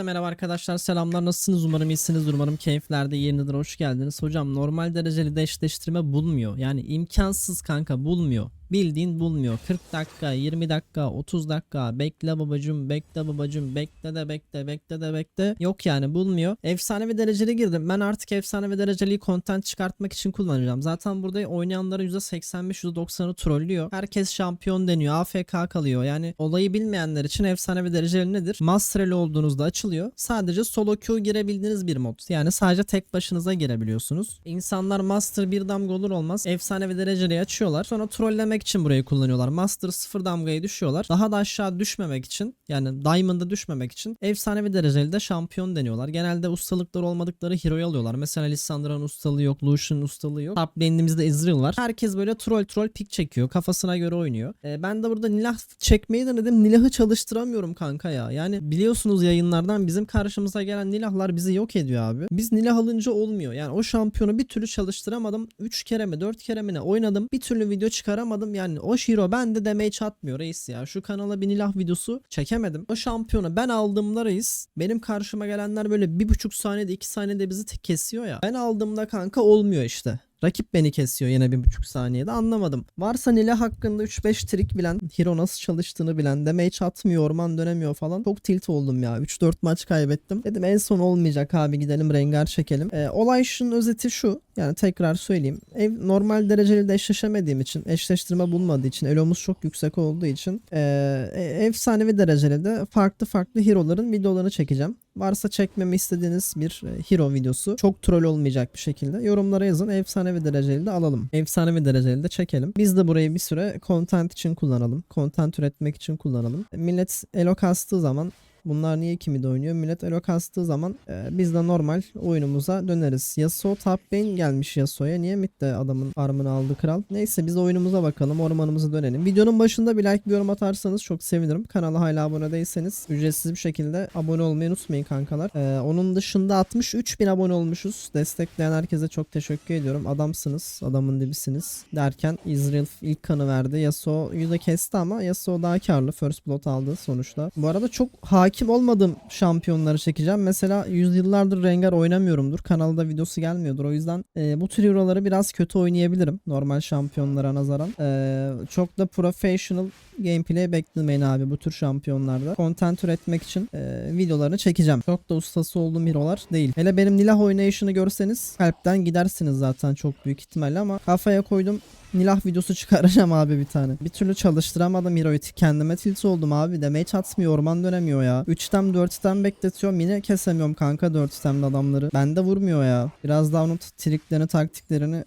Hepinize merhaba arkadaşlar. Selamlar. Nasılsınız? Umarım iyisinizdir. Umarım keyiflerde yerindedir. Hoş geldiniz. Hocam normal dereceli de eşleştirme bulmuyor. Yani imkansız kanka bulmuyor bildiğin bulmuyor 40 dakika 20 dakika 30 dakika. Bekle babacım bekle babacım. Bekle de bekle bekle de bekle. Yok yani bulmuyor. Efsanevi dereceli girdim. Ben artık efsanevi dereceli content çıkartmak için kullanacağım. Zaten burada oynayanların %85-%90'ı trollüyor. Herkes şampiyon deniyor AFK kalıyor. Yani olayı bilmeyenler için efsanevi dereceli nedir? Master olduğunuzda açılıyor. Sadece solo queue girebildiğiniz bir mod. Yani sadece tek başınıza girebiliyorsunuz. İnsanlar Master bir damga olur olmaz efsanevi dereceliği açıyorlar. Sonra trollemek için burayı kullanıyorlar. Master sıfır damgaya düşüyorlar. Daha da aşağı düşmemek için yani Diamond'a düşmemek için efsanevi dereceli de şampiyon deniyorlar. Genelde ustalıkları olmadıkları hero'yu alıyorlar. Mesela Lissandra'nın ustalığı yok Lucian'ın ustalığı yok. Top lane'imizde Ezreal var. Herkes böyle troll troll pik çekiyor kafasına göre oynuyor. Ee, ben de burada Nilah çekmeyi denedim Nilah'ı çalıştıramıyorum kanka ya. Yani biliyorsunuz yayınlardan bizim karşımıza gelen Nilahlar bizi yok ediyor abi. Biz Nilah alınca olmuyor. Yani o şampiyonu bir türlü çalıştıramadım. 3 kere mi 4 kere mi ne oynadım. Bir türlü video çıkaramadım yani o Shiro bende damage atmıyor reis ya şu kanala bir Nilah videosu çekemedim o şampiyonu ben aldığımda reis benim karşıma gelenler böyle bir buçuk saniyede iki saniyede bizi kesiyor ya ben aldığımda kanka olmuyor işte Rakip beni kesiyor yine bir buçuk saniyede anlamadım. Varsa Nile hakkında 3-5 trik bilen, hero nasıl çalıştığını bilen, damage atmıyor, orman dönemiyor falan. Çok tilt oldum ya. 3-4 maç kaybettim. Dedim en son olmayacak abi gidelim rengar çekelim. Ee, olay şunun özeti şu. Yani tekrar söyleyeyim. Ev normal dereceli de eşleşemediğim için, eşleştirme bulmadığı için, elomuz çok yüksek olduğu için ee, e, efsanevi dereceli de farklı farklı hero'ların videolarını çekeceğim. Varsa çekmemi istediğiniz bir e, hero videosu çok troll olmayacak bir şekilde yorumlara yazın. Efsanevi dereceli de alalım. Efsanevi dereceli de çekelim. Biz de burayı bir süre content için kullanalım. Content üretmek için kullanalım. Millet elo kastığı zaman Bunlar niye kimi oynuyor? Millet elo kastığı zaman e, biz de normal oyunumuza döneriz. Yasuo top lane gelmiş Yasuo'ya. Niye mid de adamın armını aldı kral? Neyse biz oyunumuza bakalım. Ormanımıza dönelim. Videonun başında bir like bir yorum atarsanız çok sevinirim. Kanala hala abone değilseniz ücretsiz bir şekilde abone olmayı unutmayın kankalar. E, onun dışında 63 bin abone olmuşuz. Destekleyen herkese çok teşekkür ediyorum. Adamsınız. Adamın dibisiniz. Derken Israel ilk kanı verdi. Yasuo'yu da kesti ama Yasuo daha karlı. First blood aldı sonuçta. Bu arada çok hakim olmadığım şampiyonları çekeceğim. Mesela yüzyıllardır Rengar oynamıyorumdur. Kanalda videosu gelmiyordur. O yüzden e, bu tür hero'ları biraz kötü oynayabilirim. Normal şampiyonlara nazaran. E, çok da professional gameplay beklemeyin abi bu tür şampiyonlarda. Content üretmek için e, videolarını çekeceğim. Çok da ustası olduğum hero'lar değil. Hele benim Nilah oynayışını görseniz kalpten gidersiniz zaten çok büyük ihtimalle ama kafaya koydum Nilah videosu çıkaracağım abi bir tane. Bir türlü çalıştıramadım Hero'yu. Kendime tilt oldum abi. Damage atmıyor. Orman dönemiyor ya. 3 item 4 item bekletiyorum. Yine kesemiyorum kanka 4 itemli adamları. Bende vurmuyor ya. Biraz daha onun triklerini taktiklerini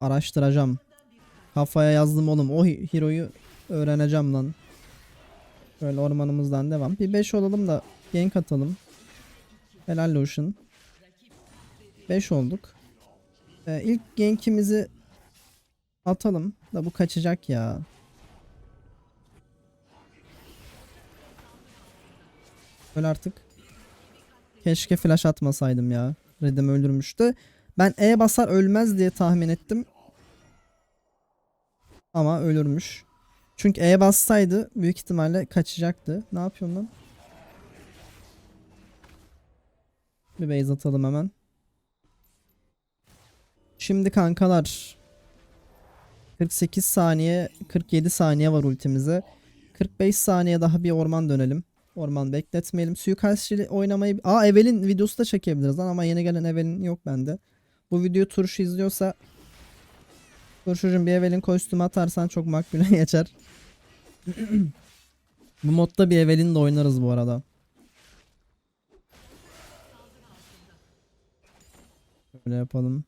araştıracağım. Kafaya yazdım oğlum. O Hero'yu öğreneceğim lan. Böyle ormanımızdan devam. Bir 5 olalım da gank atalım. Helal Lucian. 5 olduk. Ee, ilk gankimizi atalım da bu kaçacak ya. Öl artık. Keşke flash atmasaydım ya. Red'im öldürmüştü. Ben E basar ölmez diye tahmin ettim. Ama ölürmüş. Çünkü E bassaydı büyük ihtimalle kaçacaktı. Ne yapıyorsun lan? Bir base atalım hemen. Şimdi kankalar 48 saniye 47 saniye var ultimize. 45 saniye daha bir orman dönelim. Orman bekletmeyelim. Suikastçı oynamayı... Aa Evel'in videosu da çekebiliriz lan ama yeni gelen Evel'in yok bende. Bu videoyu Turşu izliyorsa Turşucuğum bir Evel'in kostümü atarsan çok makbule geçer. bu modda bir Evel'in de oynarız bu arada. Böyle yapalım.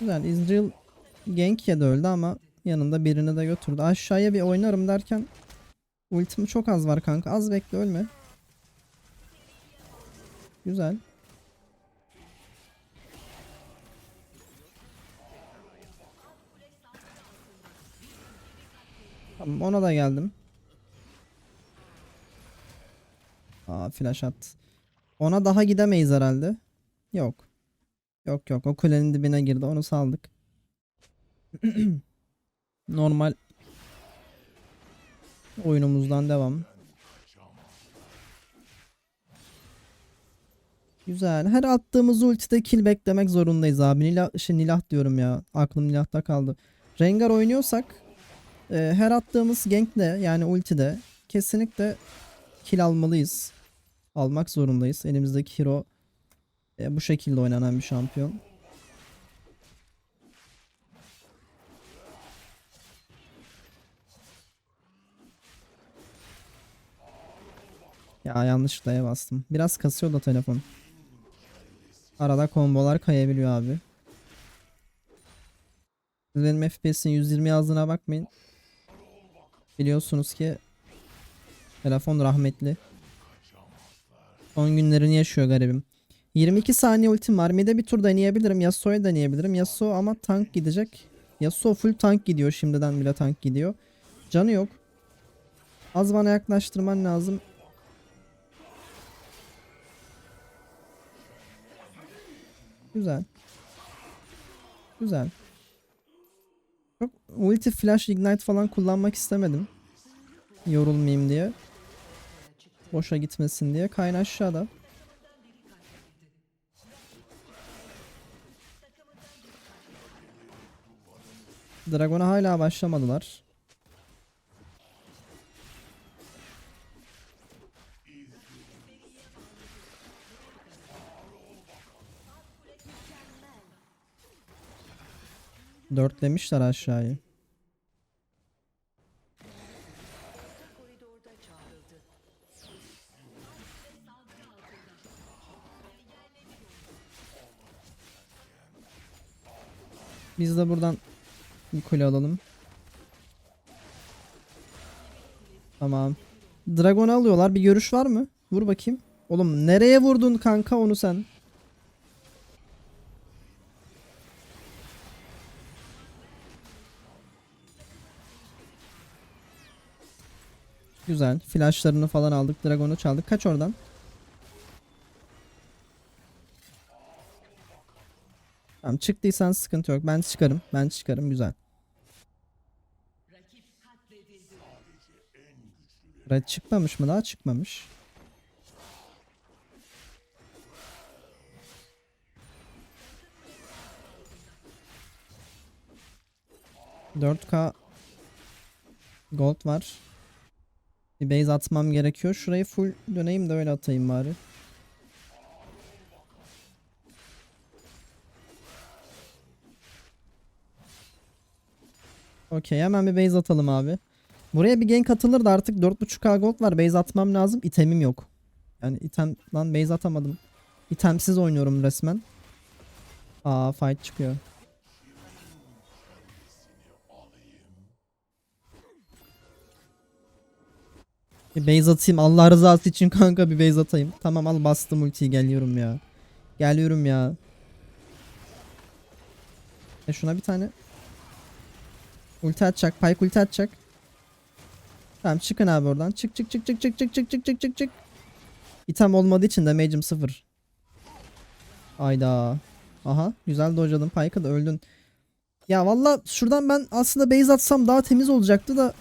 Güzel. Israel gank yedi öldü ama yanında birini de götürdü. Aşağıya bir oynarım derken ultim çok az var kanka. Az bekle ölme. Güzel. Tamam ona da geldim. Aa flash at. Ona daha gidemeyiz herhalde. Yok. Yok yok o kulenin dibine girdi onu saldık. Normal oyunumuzdan devam. Güzel. Her attığımız ultide kill beklemek zorundayız abi. Nilah, şey, Nilah diyorum ya. Aklım Nilah'ta kaldı. Rengar oynuyorsak e, her attığımız gankle yani ultide kesinlikle kill almalıyız. Almak zorundayız. Elimizdeki hero e, bu şekilde oynanan bir şampiyon. Ya yanlışlıkla E'ye bastım. Biraz kasıyor da telefon. Arada kombolar kayabiliyor abi. Benim FPS'in 120 yazdığına bakmayın. Biliyorsunuz ki telefon rahmetli. Son günlerini yaşıyor garibim. 22 saniye ultim var. Mid'e bir tur deneyebilirim. Yasuo'yu deneyebilirim. Yasuo ama tank gidecek. Yasuo full tank gidiyor. Şimdiden bile tank gidiyor. Canı yok. Az bana yaklaştırman lazım. Güzel. Güzel. Çok ulti flash ignite falan kullanmak istemedim. Yorulmayayım diye. Boşa gitmesin diye. Kayn aşağıda. Dragon'a hala başlamadılar. Dörtlemişler aşağıyı. Biz de buradan bir kule alalım. Tamam. Dragon'u alıyorlar. Bir görüş var mı? Vur bakayım. Oğlum nereye vurdun kanka onu sen? Güzel. Flashlarını falan aldık. Dragon'u çaldık. Kaç oradan. Tamam çıktıysan sıkıntı yok. Ben çıkarım. Ben çıkarım. Güzel. Red çıkmamış mı daha? Çıkmamış. Dört K Gold var. Bir base atmam gerekiyor. Şurayı full döneyim de öyle atayım bari. Okey hemen bir base atalım abi. Buraya bir gank atılır da artık 4.5k gold var. Base atmam lazım. İtemim yok. Yani item lan base atamadım. İtemsiz oynuyorum resmen. Aa fight çıkıyor. Bir base atayım Allah rızası için kanka bir base atayım. Tamam al bastım ultiyi geliyorum ya. Geliyorum ya. E şuna bir tane ulti atacak. Pike ulti atacak. Tamam çıkın abi oradan. Çık çık çık çık çık çık çık çık çık çık çık. İtem olmadığı için damage'im sıfır. Ayda. Aha güzel dojladın Pike'a da öldün. Ya valla şuradan ben aslında base atsam daha temiz olacaktı da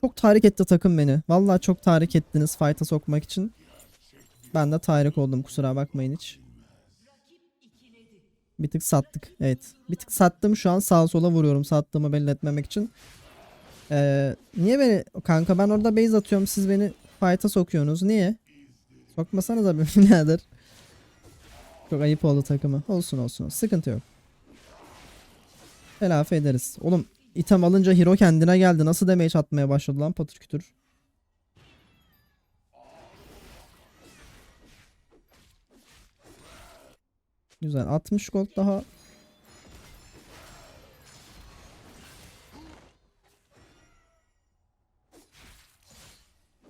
çok tahrik etti takım beni. Vallahi çok tahrik ettiniz fight'a sokmak için. Ben de tahrik oldum kusura bakmayın hiç. Bir tık sattık. Evet. Bir tık sattım şu an sağa sola vuruyorum sattığımı belli etmemek için. Ee, niye beni kanka ben orada base atıyorum siz beni fight'a sokuyorsunuz. Niye? Sokmasanız abi birader. Çok ayıp oldu takımı. Olsun olsun. Sıkıntı yok. Telafi ederiz. Oğlum item alınca hero kendine geldi. Nasıl damage atmaya başladı lan patır kütür. Güzel. 60 gold daha.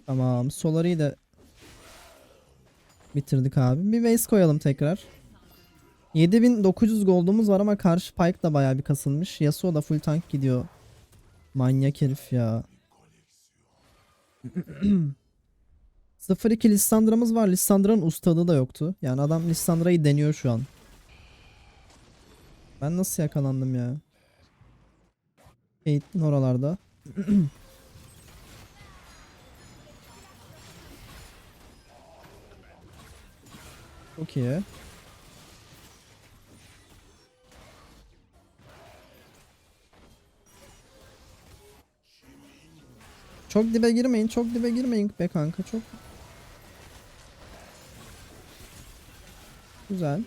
Tamam. Solar'ı da bitirdik abi. Bir base koyalım tekrar. 7900 gold'umuz var ama karşı Pyke da bayağı bir kasılmış. Yasuo da full tank gidiyor. Manyak herif ya. 0-2 Lissandra'mız var. Lissandra'nın ustalığı da yoktu. Yani adam Lissandra'yı deniyor şu an. Ben nasıl yakalandım ya? Caitlyn oralarda. Çok iyi. Çok dibe girmeyin, çok dibe girmeyin be kanka çok. Güzel.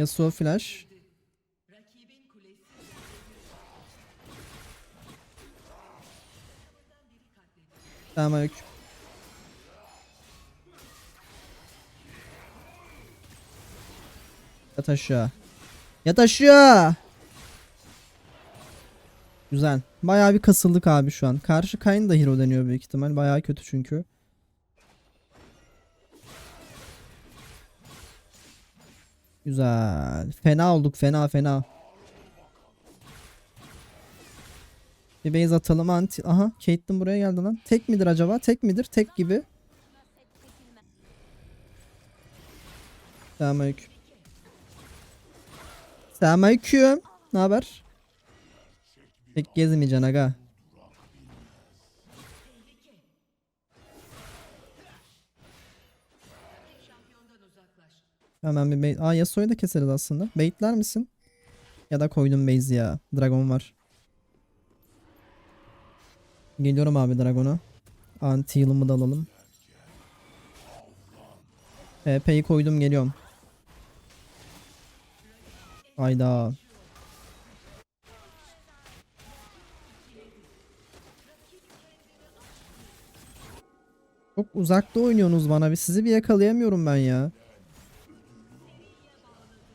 Yasuo flash. Selamünaleyküm. Yat aşağı. Yat aşağı. Güzel. Bayağı bir kasıldık abi şu an. Karşı Kayn da hero deniyor büyük ihtimal. Bayağı kötü çünkü. Güzel. Fena olduk fena fena. Bir base atalım anti. Aha Caitlyn buraya geldi lan. Tek midir acaba? Tek midir? Tek gibi. Selamünaleyküm. Selamünaleyküm. Ne haber? Pek gezmeyeceksin aga. Hemen bir bait. Aa Yasuo'yu da keseriz aslında. Baitler misin? Ya da koydum base ya. Dragon var. Geliyorum abi Dragon'a. Anti heal'ımı da alalım. HP'yi koydum geliyorum. Hayda. Çok uzakta oynuyorsunuz bana. Bir sizi bir yakalayamıyorum ben ya.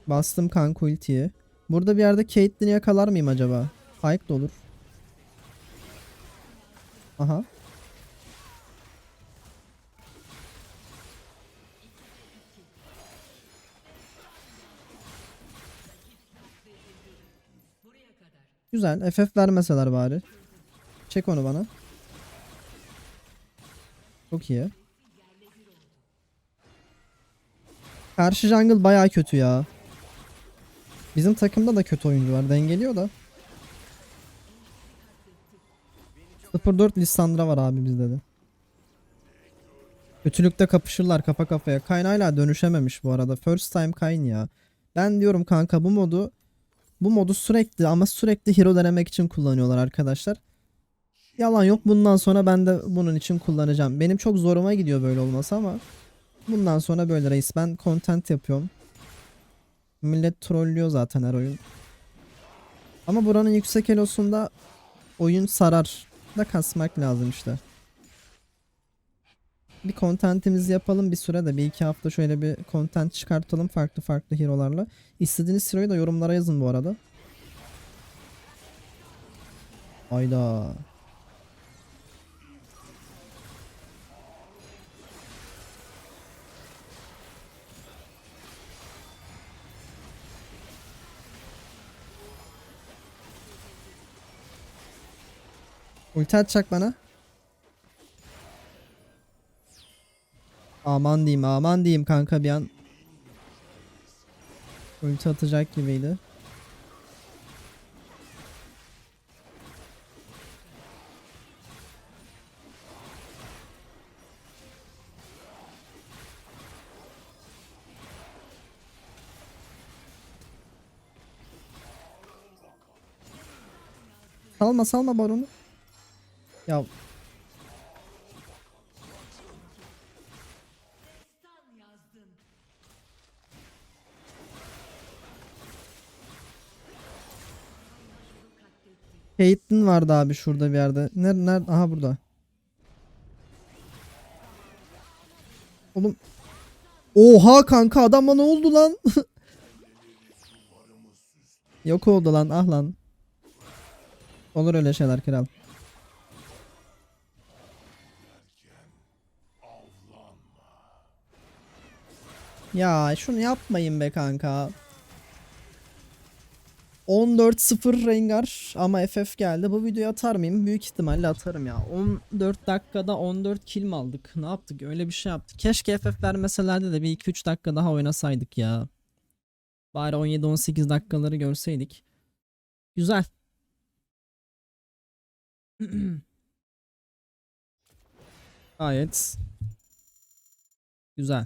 Bastım kanka ultiyi. Burada bir yerde Caitlyn'i yakalar mıyım acaba? Pike de olur. Aha. Güzel. FF vermeseler bari. Çek onu bana. Çok iyi. Karşı jungle baya kötü ya. Bizim takımda da kötü oyuncu var. Dengeliyor da. 04 Lissandra var abi bizde de. Kötülükte kapışırlar kafa kafaya. Kayn hala dönüşememiş bu arada. First time Kayn ya. Ben diyorum kanka bu modu bu modu sürekli ama sürekli hero denemek için kullanıyorlar arkadaşlar. Yalan yok bundan sonra ben de bunun için kullanacağım. Benim çok zoruma gidiyor böyle olması ama bundan sonra böyle reis ben content yapıyorum. Millet trollüyor zaten her oyun. Ama buranın yüksek elosunda oyun sarar da kasmak lazım işte. Bir contentimizi yapalım bir sürede bir iki hafta şöyle bir content çıkartalım farklı farklı hero'larla. İstediğiniz hero'yu da yorumlara yazın bu arada. Ayda. Ulti atacak bana. Aman diyeyim aman diyeyim kanka bir an. Ulti atacak gibiydi. Salma salma baronu. Ya Caitlyn vardı abi şurada bir yerde. Nerede? Nerede? Aha burada. Oğlum. Oha kanka adama ne oldu lan? Yok oldu lan ah lan. Olur öyle şeyler kral. Ya şunu yapmayın be kanka. 14-0 Rengar ama FF geldi. Bu videoyu atar mıyım? Büyük ihtimalle atarım ya. 14 dakikada 14 kill mi aldık? Ne yaptık? Öyle bir şey yaptık. Keşke FF vermeselerdi de bir 2-3 dakika daha oynasaydık ya. Bari 17-18 dakikaları görseydik. Güzel. Gayet güzel.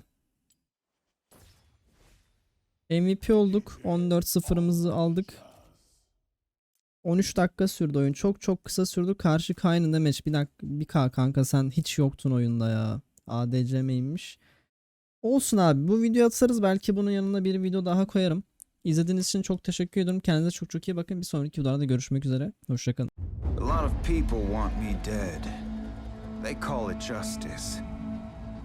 MVP olduk. 14-0'ımızı aldık. 13 dakika sürdü oyun. Çok çok kısa sürdü. Karşı Kayn'ın match. Bir dakika bir K kanka sen hiç yoktun oyunda ya. ADC main'miş. Olsun abi. Bu videoyu atarız. Belki bunun yanına bir video daha koyarım. İzlediğiniz için çok teşekkür ederim. Kendinize çok çok iyi bakın. Bir sonraki videolarda görüşmek üzere. Hoşçakalın. A lot of people want me dead. They call it justice.